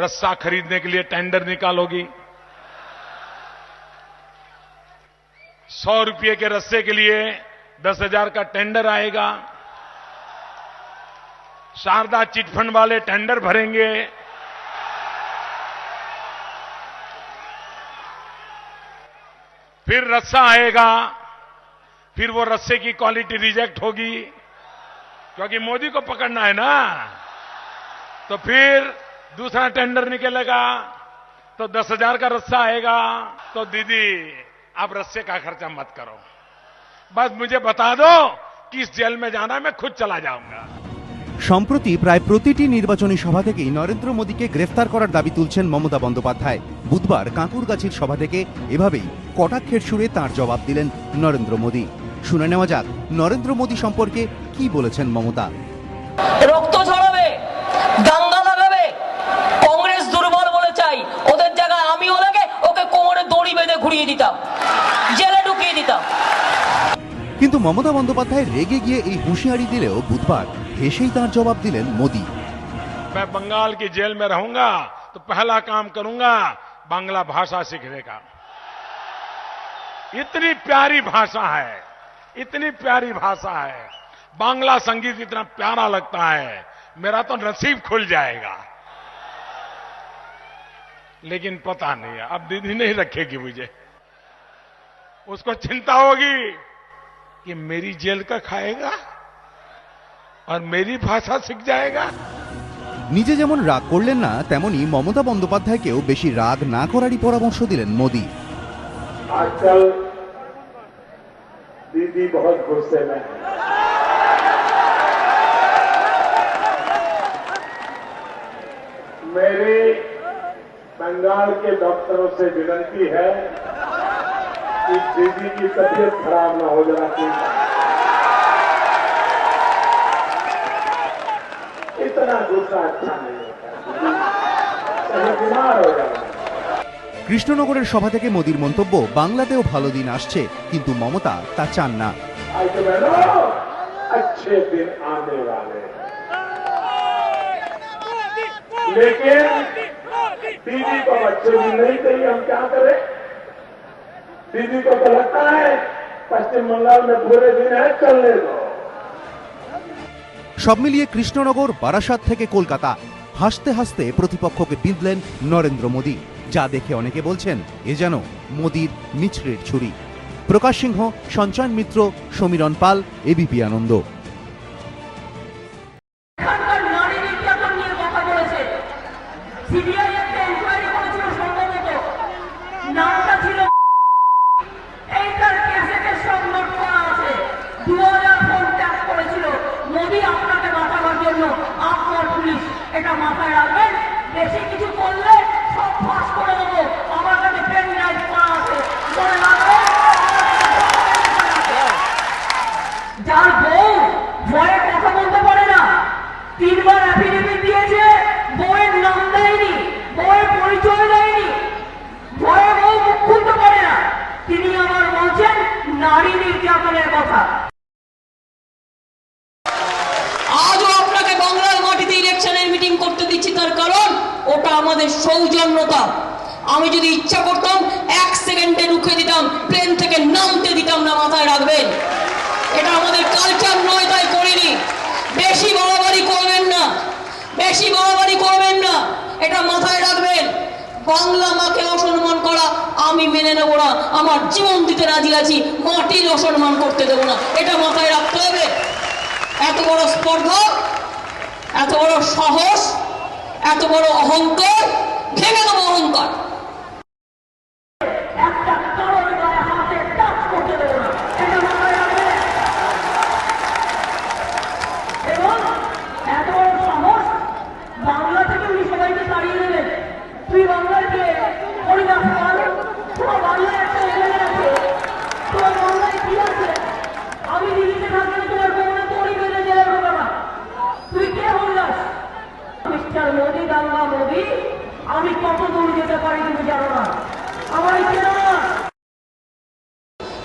रस्सा खरीदने के लिए टेंडर निकालोगी। सौ रुपये के रस्से के लिए दस हज़ार का टेंडर आएगा। शारदा चिटफंड वाले टेंडर भरेंगे। फिर रस्सा आएगा, फिर वो रस्से की क्वालिटी रिजेक्ट होगी। क्योंकि मोदी को पकड़ना है ना। तो फिर दूसरा टेंडर निकलेगा तो दस हजार का रस्सा आएगा तो दीदी आप रस्से का खर्चा मत करो बस मुझे बता दो किस जेल में जाना है, मैं खुद चला जाऊंगा সম্প্রতি প্রায় প্রতিটি নির্বাচনী সভা থেকেই নরেন্দ্র মোদীকে গ্রেফতার করার দাবি তুলছেন মমতা বন্দ্যোপাধ্যায় বুধবার কাঁকুরগাছির সভা থেকে এভাবেই কটাক্ষের সুরে তার জবাব দিলেন নরেন্দ্র মোদী শুনে নেওয়া যাক নরেন্দ্র মোদী সম্পর্কে কি বলেছেন মমতা দড়ি বেঁধে ঘুরিয়ে দিতাম জেলে ঢুকিয়ে দিতাম কিন্তু মমতা বন্দ্যোপাধ্যায় রেগে গিয়ে এই হুঁশিয়ারি দিলেও বুধবার হেসেই তার জবাব দিলেন মোদী मैं बंगाल की जेल में रहूंगा तो पहला काम करूंगा बांग्ला भाषा सीखने का इतनी प्यारी भाषा है इतनी प्यारी भाषा है बांग्ला संगीत इतना प्यारा लगता है मेरा तो नसीब खुल जाएगा लेकिन पता नहीं है अब दीदी नहीं रखेगी मुझे उसको चिंता होगी कि मेरी जेल का खाएगा और मेरी भाषा सीख जाएगा নিজে যেমন রাগ করলেন না তেমনি মমতা বন্দ্যোপাধ্যায়কেও বেশি রাগ না করারই পরামর্শ দিলেন মোদী आजकल दीदी बहुत गुस्से में है मेरी बंगाल के डॉक्टरों से विनती है कि दीदी की तबीयत खराब ना हो जरा प्लीज इतना गुस्सा अच्छा नहीं होता दीदी कहीं बीमार हो जाएगा কৃষ্ণনগরের সভা থেকে মোদীর মন্তব্য বাংলাতেও ভালো দিন আসছে কিন্তু মমতা তা চান না आज तो बहनों अच्छे दिन आने वाले हैं लेकिन दीदी को अच्छे दिन नहीं चाहिए हम क्या करें दीदी को तो लगता है पश्चिम बंगाल में पूरे दिन है चलने दो সব মিলিয়ে কৃষ্ণনগর বারাসাত থেকে কলকাতা হাসতে হাসতে প্রতিপক্ষকে বিঁধলেন নরেন্দ্র মোদী যা দেখে অনেকে বলছেন এ যেন মোদীর মিছরের ছুরি প্রকাশ সিংহ সঞ্চয়ন মিত্র সমীরণ পাল এবিপি আনন্দ তিনবার অ্যাফিডেভিট দিয়েছে, বউয়ের নাম দেয়নি, বউয়ের পরিচয় দেয়নি। ভয়ে বউ মুখ খুলতে পারে না। তিনি আবার বলছেন, নারী নির্যাতনের কথা। আজও আপনাকে বাংলার ইলেকশনের মিটিং করতে দিচ্ছি তার কারণ, ওটা আমাদের সৌজন্যতা। আমি যদি ইচ্ছা করতাম, এক সেকেন্ডে রুখে দিতাম, প্লেন থেকে নামতে দিতাম না, মাথায় রাখবেন। এটা আমাদের কালচার নয়, তাই বেশি বাড়াবাড়ি করবেন না। বেশি বাড়াবাড়ি করবেন না। এটা মাথায় রাখবেন। বাংলা মাকে অসম্মান করা আমি মেনে নেব না। আমার জীবন দিতে রাজি আছি, মাটির অসম্মান করতে দেবো না। এটা মাথায় রাখতে হবে। এত বড় স্পর্ধা, এত বড় সাহস, এত বড় অহংকার ভেঙে দেবো অহংকার একটা কারোর গায়ে হাতে টাচ করতে দেবো না এটা মাথায় রাখবেন এবং এত বড় সাহস বাংলা থেকে উনি সবাইকে তাড়িয়ে দেবেন তুই বাংলায় গিয়ে হরিদাস পাল তোমার বাংলায় একটা এমএলএ আছে তোমার বাংলায় কি আছে আমি দিল্লিতে থাকলে তোমার কোমরে দড়ি বেঁধে জেলে ঢোকাবা তুই কে হরিদাস মিস্টার মোদি দাঙ্গা মোদি আমি কত দূর যেতে পারি তুমি জানো না। আমার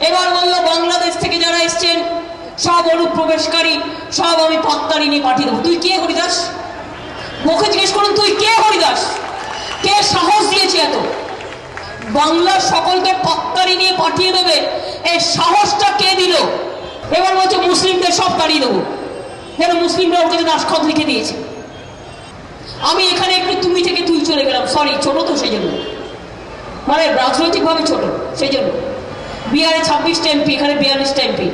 এবার বলল, বাংলাদেশ থেকে যারা এসছেন, সব অনুপ্রবেশকারী, সব আমি পাত্তারি নিয়ে পাঠিয়ে দেবো। তুই কে হরিদাস? মুখে জিজ্ঞেস করুন, তুই কে হরিদাস? কে সাহস দিয়েছে এত? বাংলার সকলকে পাত্তারি নিয়ে পাঠিয়ে দেবে। এই সাহসটা কে দিল? এবার বলছে, মুসলিমদের সব তাড়িয়ে দেবো। যেন মুসলিমরা ওটাকে দাসখত লিখে দিয়েছে? আমি এখানে একটু তুমি থেকে তুই চলে গেলাম সরি ছোট তো সেই জন্য। মানে রাজনৈতিকভাবে ছোট, সেই জন্য। বিহারে ছাব্বিশটা এমপি এখানে বিয়াল্লিশটা এমপি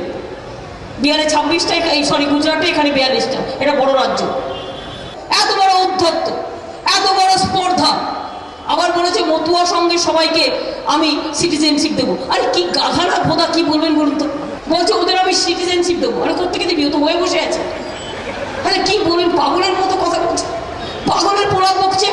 বিহারে ছাব্বিশটা এই সরি গুজরাটে এখানে বিয়াল্লিশটা এটা বড় রাজ্য। এত বড় উদ্ধত্ত, এত বড় স্পর্ধা। আবার বলেছে মতুয়া সঙ্গে সবাইকে আমি সিটিজেনশিপ দেবো। আরে কি গাধারা ভোদা, কি বলবেন বলুন তো? বলছে ওদের আমি সিটিজেনশিপ দেবো। আরে কোথেকে দিবি? ও তো হয়ে বসে আছে। আরে কি বলবেন? পাগলের মতো কথা বলছে। পাগলের পোড়া বকছে।